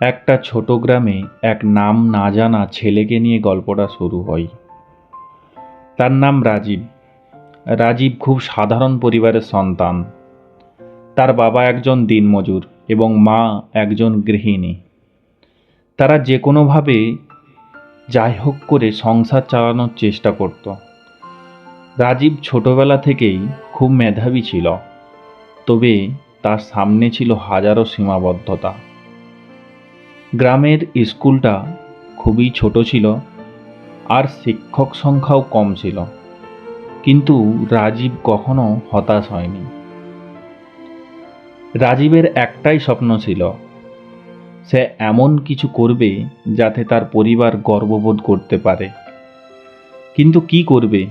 একটা ছোট গ্রামে এক নাম না জানা ছেলেকে নিয়ে গল্পটা শুরু হয়। তার নাম রাজীব। রাজীব খুব সাধারণ পরিবারের সন্তান। তার বাবা একজন দিনমজুর এবং মা একজন গৃহিণী। তারা যে কোনোভাবে যাই হোক করে সংসার চালানোর চেষ্টা করত। রাজীব ছোটবেলা থেকেই খুব মেধাবী ছিল। তবে তার সামনে ছিল হাজারো সীমাবদ্ধতা। গ্রামের স্কুলটা খুবই ছোট ছিল আর শিক্ষক সংখ্যাও কম ছিল। কিন্তু রাজীব কখনো হতাশ হয়নি। রাজীবের একটাই স্বপ্ন ছিল, সে এমন কিছু করবে যাতে তার পরিবার গর্ববোধ করতে পারে। কিন্তু কি করবে,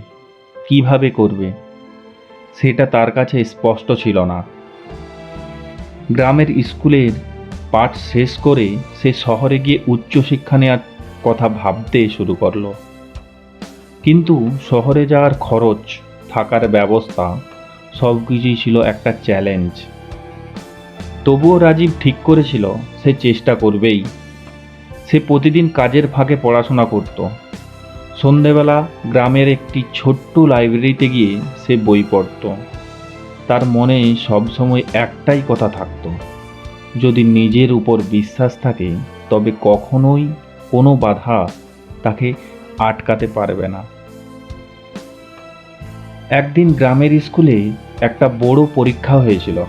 কীভাবে করবে, সেটা তার কাছে স্পষ্ট ছিল না। গ্রামের স্কুলের পাঠ শেষ করে সে শহরে গিয়ে উচ্চশিক্ষা নেওয়ার কথা ভাবতে শুরু করল। কিন্তু শহরে যাওয়ার খরচ, থাকার ব্যবস্থা সব কিছুই ছিল একটা চ্যালেঞ্জ তবুও রাজীব ঠিক করেছিল, সে চেষ্টা করবেই। সে প্রতিদিন কাজের ফাঁকে পড়াশোনা করত। সন্ধেবেলা গ্রামের একটি ছোট্ট লাইব্রেরিতে গিয়ে সে বই পড়ত। তার মনে সবসময় একটাই কথা থাকতো। যদি নিজের উপর বিশ্বাস থাকে, তবে কখনোই কোনো বাধা তাকে আটকাতে পারবে না। একদিন গ্রামের স্কুলে একটা বড় পরীক্ষা হয়েছিল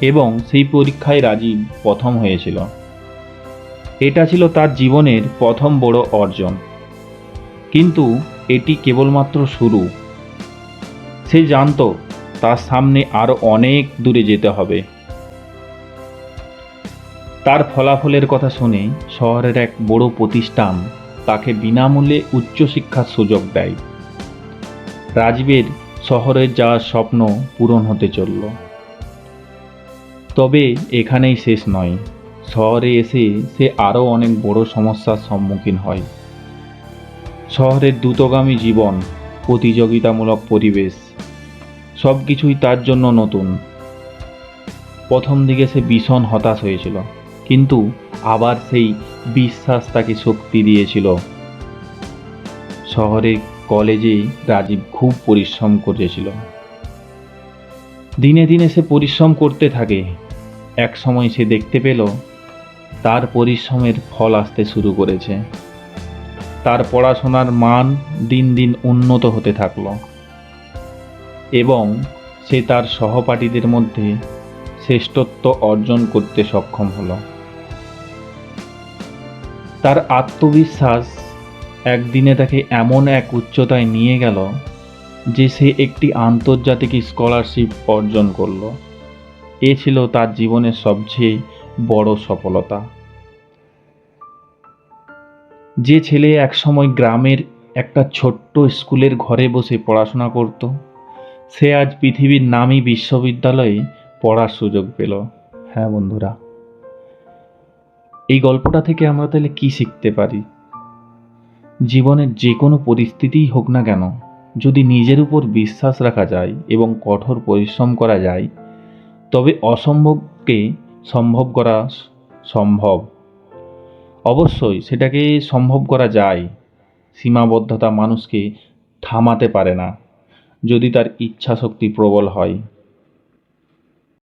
এবং সেই পরীক্ষায় রাজীব প্রথম হয়েছিল। এটা ছিল তার জীবনের প্রথম বড় অর্জন। কিন্তু এটি কেবলমাত্র শুরু। সে জানতো তার সামনে আরও অনেক দূরে যেতে হবে। তার ফলাফলের কথা শুনে শহরের এক বড় প্রতিষ্ঠান তাকে বিনামূল্যে উচ্চশিক্ষার সুযোগ দেয়। রাজীবের শহরে যাওয়ার স্বপ্ন পূরণ হতে চলল। তবে এখানেই শেষ নয়। শহরে এসে সে আরও অনেক বড় সমস্যার সম্মুখীন হয়। শহরের দ্রুতগামী জীবন, প্রতিযোগিতামূলক পরিবেশ সব কিছুই তার জন্য নতুন। প্রথম দিকে সে ভীষণ হতাশ হয়েছিল। কিন্তু আবার সেই বিশ্বাস তাকে শক্তি দিয়েছিল। শহরে, কলেজে রাজীব খুব পরিশ্রম করেছিল। দিনে দিনে সে পরিশ্রম করতে থাকে। এক সময় সে দেখতে পেল, তার পরিশ্রমের ফল আসতে শুরু করেছে। তার পড়াশোনার মান দিন দিন উন্নত হতে থাকল। এবং সে তার সহপাঠীদের মধ্যে শ্রেষ্ঠত্ব অর্জন করতে সক্ষম হলো। তার আত্মবিশ্বাস একদিনে তাকে এমন এক উচ্চতায় নিয়ে গেল যে সে একটি আন্তর্জাতিক স্কলারশিপ অর্জন করল। এ ছিল তার জীবনের সবচেয়ে বড় সফলতা। যে ছেলে একসময় গ্রামের একটা ছোট্ট স্কুলের ঘরে বসে পড়াশোনা করত, সে আজ পৃথিবীর নামী বিশ্ববিদ্যালয়ে পড়ার সুযোগ পেল। হ্যাঁ বন্ধুরা এই গল্পটা থেকে আমরা তাহলে কি শিখতে পারি? জীবনের যে কোনো পরিস্থিতিই হোক না কেন, যদি নিজের উপর বিশ্বাস রাখা যায় এবং কঠোর পরিশ্রম করা যায়, তবে অসম্ভবকে সম্ভব করা সম্ভব। অবশ্যই সেটাকে সম্ভব করা যায়। সীমাবদ্ধতা মানুষকে থামাতে পারে না, যদি তার ইচ্ছা শক্তি প্রবল হয়।